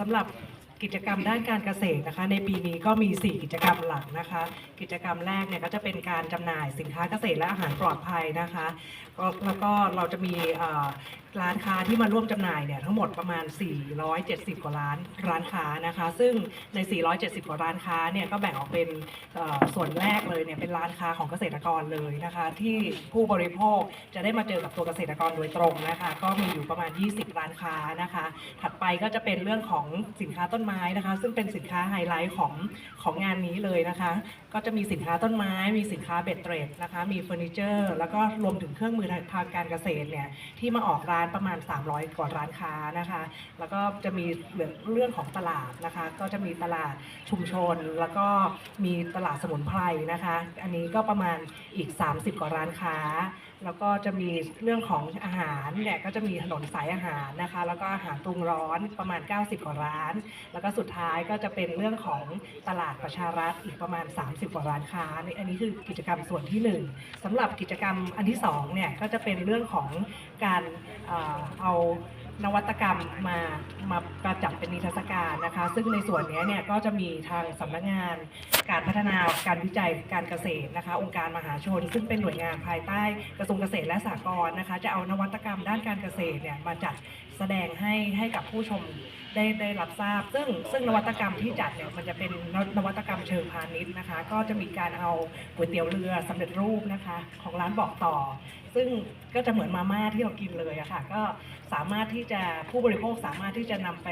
สำหรับกิจกรรมด้านการเกษตรนะคะ ในปีนี้ก็มี 4 กิจกรรมหลักนะคะ กิจกรรมแรกเนี่ยก็จะเป็นการจำหน่ายสินค้าเกษตรและอาหารปลอดภัยนะคะ แล้วก็เราจะมีร้านค้าที่มาร่วมจำหน่ายเนี่ยทั้งหมดประมาณ 470 กว่าร้านร้านค้านะคะ ซึ่งใน 470 กว่าร้านค้าเนี่ยก็แบ่งออกเป็นส่วนแรกเลยเนี่ยเป็นร้านค้าของเกษตรกรเลยนะคะ ที่ผู้บริโภคจะได้มาเจอกับตัวเกษตรกรโดยตรงนะคะ ก็มีอยู่ประมาณ 20 ร้านค้านะคะ ถัดไปก็จะเป็นเรื่องของสินค้าต้นไม้นะคะ ซึ่งเป็นสินค้าไฮไลท์ของของงานนี้เลยนะคะ ก็จะมีสินค้าต้นไม้ มีสินค้าเบ็ดเตรดนะคะ มีเฟอร์นิเจอร์ แล้วก็รวมถึงเครื่องมือทางการเกษตรเนี่ยที่มาออกร้านประมาณ 300 กว่าร้านค้านะคะ แล้วก็จะมีเรื่องของตลาดนะคะ ก็จะมีตลาดชุมชน แล้วก็มีตลาดสมุนไพรนะคะ อันนี้ก็ประมาณอีก 30 กว่าร้านค้า แล้วก็จะมีเรื่องของอาหารเนี่ยก็จะมีถนนสายอาหารนะคะ แล้วก็อาหารปรุงร้อนประมาณ 90 กว่าร้าน แล้วก็สุดท้ายก็จะเป็นเรื่องของตลาดประชารัฐอีกประมาณ 30 กว่าร้านค้านี่อันนี้คือกิจกรรมส่วนที่หนึ่งสำหรับกิจกรรมอันที่สองเนี่ยก็จะเป็นเรื่องของการเอ่อเอา นวัตกรรมมามาประจัดเป็นนิทรรศการนะคะ ซึ่งในส่วนนี้เนี่ยก็จะมีทางสำนักงาน การพัฒนาการวิจัยการเกษตรนะคะ องค์การมหาชน ซึ่งเป็นหน่วยงานภายใต้กระทรวงเกษตรและสหกรณ์นะคะ จะเอานวัตกรรมด้านการเกษตรเนี่ยมาจัดแสดงให้ให้กับผู้ชมได้ได้รับทราบ ซึ่งซึ่งนวัตกรรมที่จัดเนี่ยมันจะเป็นนนวัตกรรมเชิงพาณิชย์นะคะ ก็จะมีการเอาก๋วยเตี๋ยวเรือสำเร็จรูปนะคะ ของร้านบอกต่อ ซึ่งก็จะเหมือนมาม่าที่เรากินเลยอะค่ะ ก็สามารถที่จะผู้บริโภคสามารถที่จะนำไป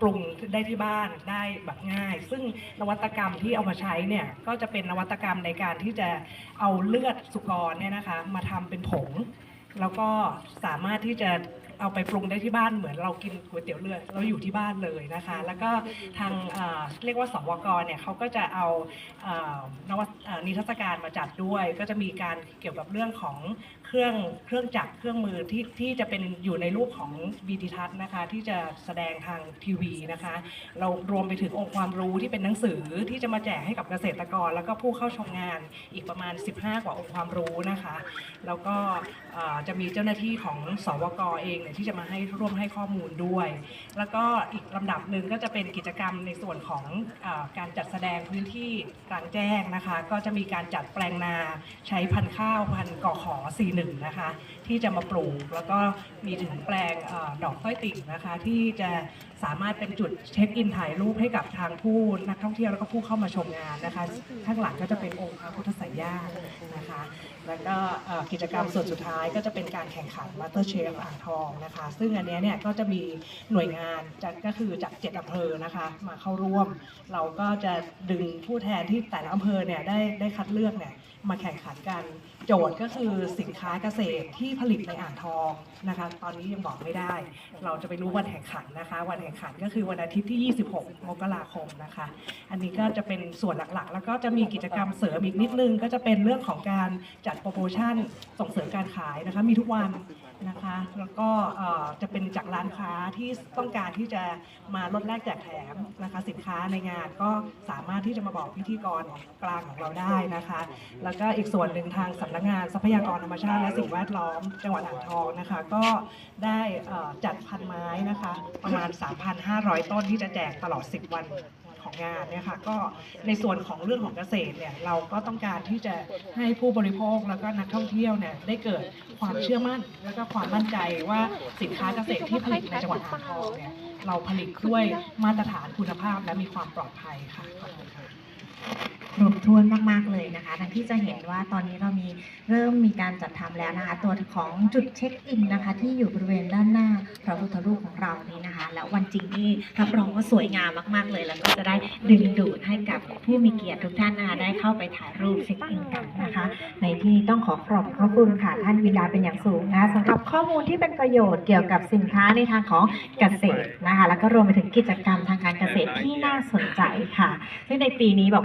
ปรุงได้ที่บ้านได้แบบง่าย ซึ่งนวัตกรรมที่เอามาใช้เนี่ยก็จะเป็นนวัตกรรมในการที่จะเอาเลือดสุกรเนี่ยนะคะมาทำเป็นผง แล้วก็สามารถที่จะ เอาไปปรุงได้ที่บ้านเหมือนเรากินก๋วยเตี๋ยวเรือเราอยู่ที่บ้านเลยนะคะ แล้วก็ทางเอ่อเรียกว่าสวกเนี่ยเขาก็จะเอาเอ่อนวัตเอ่อนิทรรศการมาจัดด้วย ก็จะมีการเกี่ยวกับเรื่องของเครื่องเครื่องจักรเครื่องมือที่ที่จะเป็นอยู่ในรูปของวีดิทัศน์นะคะ ที่จะแสดงทางทีวีนะคะ เรารวมไปถึงองค์ความรู้ที่เป็นหนังสือที่จะมาแจกให้กับเกษตรกร แล้วก็ผู้เข้าชมงานอีกประมาณ 15 กว่าองค์ความรู้นะคะ แล้วก็เอ่อจะมีเจ้าหน้าที่ของสวกเองเนี่ยที่จะมาให้ร่วมให้ข้อมูลด้วย แล้วก็อีกลำดับหนึ่งก็จะเป็นกิจกรรมในส่วนของอการจัดแสดงพื้นที่กลางแจ้งนะคะ ก็จะมีการจัดแปลงนาใช้พันธุ์ข้าวพันธุ์กอขอ 41 นะคะ ที่จะมาปลูก แล้วก็มีถึงแปลงอดอกสร้อยติ่งนะคะ ที่จะสามารถเป็นจุดเช็คอินถ่ายรูปให้กับทางผู้นักท่องเที่ยวแล้วก็ผู้เข้ามาชมงานนะคะ ข้างหลังก็จะเป็นองค์พระพุทธไสยญาตินะคะ แล้วก็กิจกรรมส่วนสุดท้ายก็จะเป็นการแข่งขันมาสเตอร์เชฟอ่างทองนะคะ ซึ่งอันนี้เนี่ยก็จะมีหน่วยงานจากก็คือจากเจ็ดอำเภอนะคะมาเข้าร่วม เราก็จะดึงผู้แทนที่แต่ละอำเภอเนี่ยได้ได้คัดเลือกเนี่ยมาแข่งขันกันโจทย์ก็คือสินค้าเกษตรที่ผลิตในอ่างทองนะคะ ตอนนี้ยังบอกไม่ได้ เราจะไปรู้วันแข่งขันนะคะ วันแข่งขันก็คือวันอาทิตย์ที่ 26 มกราคมนะคะ อันนี้ก็จะเป็นส่วนหลักๆ แล้วก็จะมีกิจกรรมเสริมอีกนิดนึง ก็จะเป็นเรื่องของการจัดโปรโมชั่นส่งเสริมการขายนะคะ มีทุกวัน นะคะ แล้วก็จะเป็นจากร้านค้าที่ต้องการที่จะมาลดแลกแจกแถมนะคะสินค้าในงานก็สามารถที่จะมาบอกพิธีกรกลางของเราได้นะคะ แล้วก็อีกส่วนหนึ่งทางสำนักงานทรัพยากรธรรมชาติและสิ่งแวดล้อมจังหวัดอ่างทองนะคะ ก็ได้จัดพันไม้นะคะ ประมาณ 3,500 ต้นที่จะแจกตลอด 10 วัน ของงานเนี่ยค่ะก็ในส่วนของเรื่องของเกษตรเนี่ยเราก็ต้องการที่จะให้ผู้บริโภคแล้วก็นักท่องเที่ยวเนี่ยได้เกิดความเชื่อมั่น แล้วก็ความมั่นใจว่าสินค้าเกษตรที่ผลิตในจังหวัดอ่างทองเนี่ยเราผลิตด้วยมาตรฐานคุณภาพและมีความปลอดภัยค่ะขอบคุณค่ะ ครบถ้วนมาก ๆ เลยนะคะทั้งที่จะเห็นว่าตอนนี้เรามีเริ่มมีการจัดทำแล้วนะคะ ตัวของจุดเช็คอินนะคะ ที่อยู่บริเวณด้านหน้าพระพุทธรูปของเรานี้นะคะ แล้ววันจริงนี่รับรองว่าสวยงามมาก ๆ เลย แล้วก็จะได้ดึงดูดให้กับผู้มีเกียรติทุกท่านนะคะได้เข้าไปถ่ายรูปเช็คอินกันนะคะ ในที่นี้ต้องขอขอบพระคุณค่ะท่านวิดาเป็นอย่างสูงนะคะสำหรับข้อมูลที่เป็นประโยชน์เกี่ยวกับสินค้าในทางของเกษตรนะคะ แล้วก็รวมไปถึงกิจกรรมทางการเกษตรที่น่าสนใจค่ะ ซึ่งในปีนี้บอก